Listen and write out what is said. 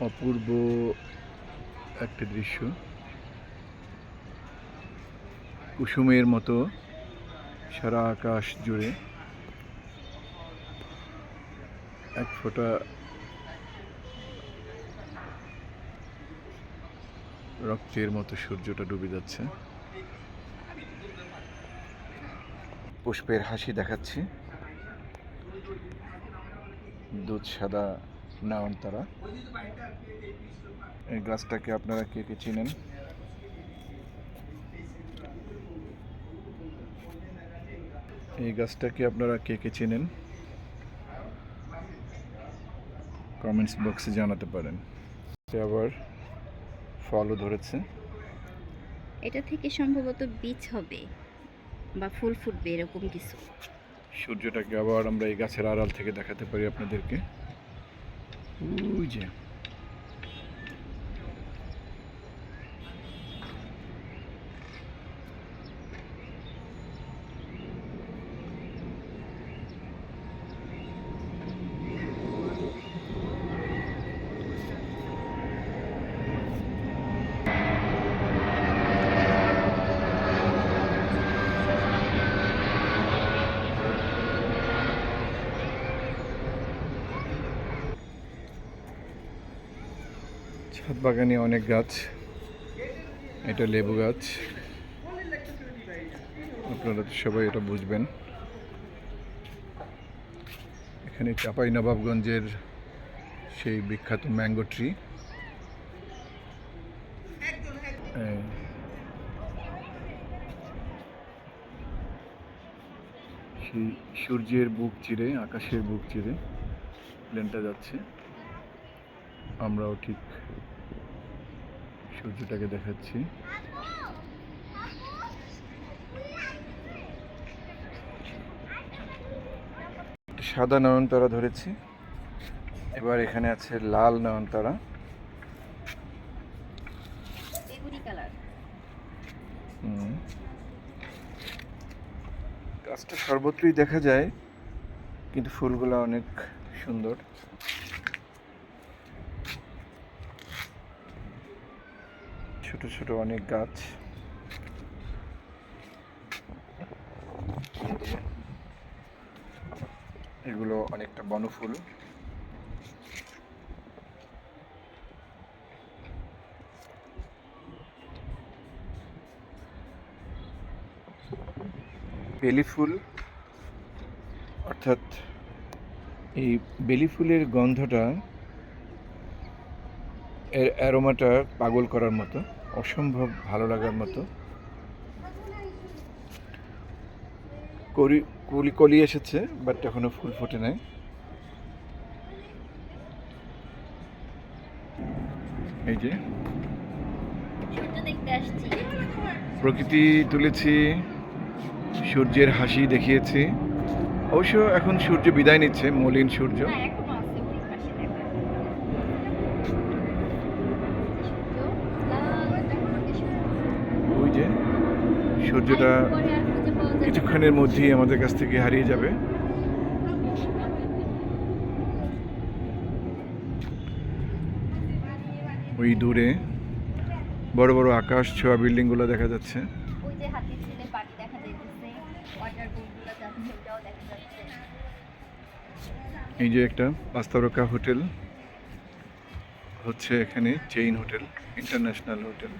অপূর্ব একটা দৃশ্য। কুসুমের মতো সারা আকাশ জুড়ে এক ফোঁটা রক্তের মতো সূর্যটা ডুবে যাচ্ছে। পুষ্পের হাসি দেখাচ্ছি। দুধ সাদা নয়নতারা এই গাছটাকে আপনারা কে কে চিনেন? এই গাছটাকে আপনারা কে কে চিনেন? কমেন্টস বক্সে জানাতে পারেন। আবার ফলও ধরেছে। এটা থেকে সম্ভবত বীজ হবে বা ফুল ফুটবে এরকম কিছু। সূর্যটাকে আবার আমরা এই গাছের আড়াল থেকে দেখাতে পারি আপনাদেরকে। ওই ছাদ বাগানে অনেক গাছ। এটা লেবু গাছ। আপনারা তো সবাই এটা বুঝবেন। এখানে চাপাই নবাবগঞ্জের সেই বিখ্যাত ম্যাঙ্গো ট্রি। সেই সূর্যের বুক চিরে, আকাশের বুক চিরে, প্লেনটা যাচ্ছে। আমরাও ঠিক সূর্যটাকে দেখাচ্ছি। সাদা নয়নতারা ধরেছি। এবার এখানে আছে লাল নয়নতারা। গাছটা সর্বত্রই দেখা যায় কিন্তু ফুলগুলো অনেক সুন্দর। ছোট ছোট অনেক গাছ। এগুলো অনেকটা বনফুল। বেলি ফুল অর্থাৎ এই বেলি ফুলের গন্ধটা এর অ্যারোমাটা পাগল করার মতো অসম্ভব ভালো লাগার মতো। করি কলি কলি এসেছে বাট এখনও ফুল ফোটে নাই। এই যে। প্রকৃতি তুলেছি সূর্যের হাসি দেখিয়েছি। অবশ্য এখন সূর্য বিদায় নিচ্ছে মলিন সূর্য না এখনও আছে ওই পাশে দেখো সূর্য লাল টকটকে সূর্য। ওই যে সূর্যটা। কিছুক্ষণের মধ্যেই আমাদের কাছ থেকে হারিয়ে যাবে ওই দূরে বড় বড় আকাশ ছোঁয়া বিল্ডিংগুলো দেখা যাচ্ছে এই যে একটা পাঁচ তারকা হোটেল, হচ্ছে এখানে চেইন হোটেল, ইন্টারন্যাশনাল হোটেল